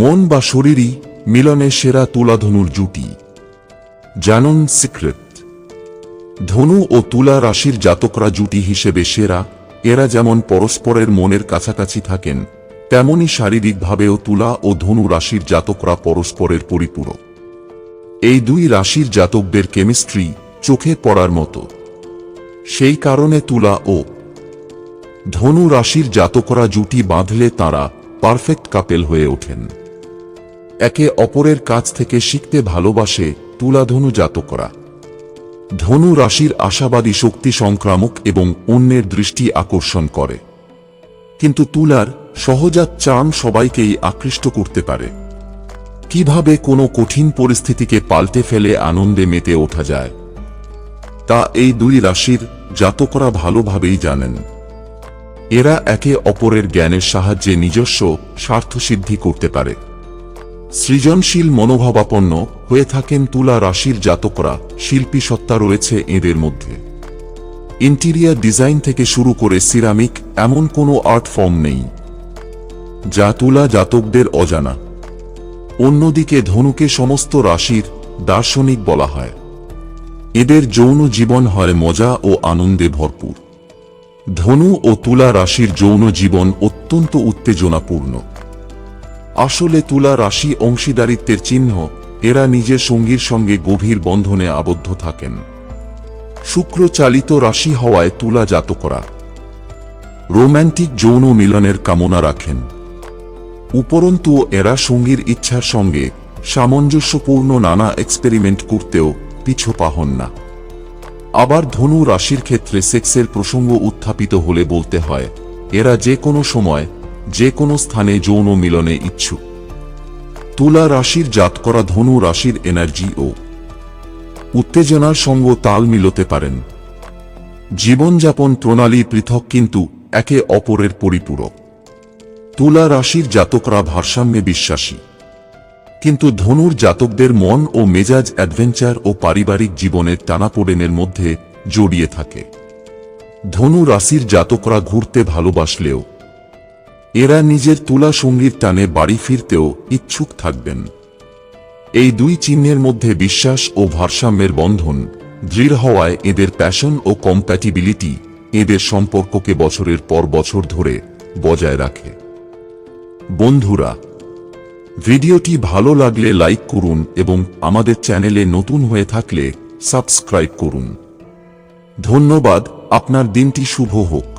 মন বা শরীরই মিলনে সেরা তুলাধনুর জুটি। জানুন সিক্রেট। ধনু ও তুলা রাশির জাতকরা জুটি হিসেবে সেরা, এরা যেমন পরস্পরের মনের কাছাকাছি থাকেন, তেমনি শারীরিকভাবেও তুলা ও ধনু রাশির জাতকরা পরস্পরের পরিপূরক। এই দুই রাশির জাতকদের কেমিস্ট্রি চোখে পড়ার মতো। সেই কারণে তুলা ও ধনু রাশির জাতকরা জুটি বাঁধলে তারা পারফেক্ট কাপেল হয়ে ওঠেন। একে অপরের কাছ থেকে শিখতে ভালোবাসে তুলাধনু জাতকরা। ধনু রাশির আশাবাদী শক্তি সংক্রামক এবং অন্যের দৃষ্টি আকর্ষণ করে। কিন্তু তুলার সহজাত চাম সবাইকেই আকৃষ্ট করতে পারে। কীভাবে কোনো কঠিন পরিস্থিতিকে পাল্টে ফেলে আনন্দে মেতে ওঠা যায়, তা এই দুই রাশির জাতকরা ভালোভাবেই জানেন। এরা একে অপরের জ্ঞানের সাহায্যে নিজস্ব স্বার্থসিদ্ধি করতে পারে। সৃজনশীল মনোভাবাপন্ন হয়ে থাকেন তুলা রাশির জাতকরা শিল্পী সত্তা রয়েছে এদের মধ্যে। ইন্টিরিয়ার ডিজাইন থেকে শুরু করে সিরামিক এমন কোনো আর্ট ফর্ম নেই, যা তুলা জাতকদের অজানা। অন্যদিকে ধনুকে সমস্ত রাশির দার্শনিক বলা হয়। এদের যৌন জীবন হয় মজা ও আনন্দে ভরপুর। ধনু ও তুলা রাশির যৌন জীবন অত্যন্ত উত্তেজনাপূর্ণ। আসলে তুলা রাশি অংশীদারিত্বের চিহ্ন, এরা নিজের সঙ্গীর সঙ্গে গভীর বন্ধনে আবদ্ধ থাকেন। শুক্র চালিত রাশি হওয়ায় তুলা জাতকরা। রোম্যান্টিক যৌন মিলনের কামনা রাখেন। উপরন্তু, এরা সঙ্গীর ইচ্ছার সঙ্গে সামঞ্জস্যপূর্ণ নানা এক্সপেরিমেন্ট করতেও পিছু পাহন না। আবার ধনু রাশির ক্ষেত্রে সেক্সের প্রসঙ্গ উত্থাপিত হলে বলতে হয়, এরা যে কোনো সময় যে কোনো স্থানে যৌন মিলনে ইচ্ছুক। তুলা রাশির জাত করা ধনু রাশির এনার্জি ও উত্তেজনার সঙ্গ তাল মিলতে পারেন। জীবনযাপন প্রণালী পৃথক কিন্তু একে অপরের পরিপূরক। তুলা রাশির জাতকরা ভারসাম্যে বিশ্বাসী। কিন্তু ধনুর জাতকদের মন ও মেজাজ অ্যাডভেঞ্চার ও পারিবারিক জীবনের টানাপোড়েনের মধ্যে জড়িয়ে থাকে। ধনু রাশির জাতকরা ঘুরতে ভালোবাসলেও এরা নিজের তুলা সঙ্গীর টানে বাড়ি ফিরতেও ইচ্ছুক থাকবেন। এই দুই চিহ্নের মধ্যে বিশ্বাস ও ভারসাম্যের বন্ধন দৃঢ় হওয়ায় এদের প্যাশন ও কম্প্যাটিবিলিটি এদের সম্পর্ককে বছরের পর বছর ধরে বজায় রাখে। বন্ধুরা, ভিডিওটি ভালো লাগলে লাইক করুন এবং আমাদের চ্যানেলে নতুন হয়ে থাকলে সাবস্ক্রাইব করুন। ধন্যবাদ, আপনার দিনটি শুভ হোক।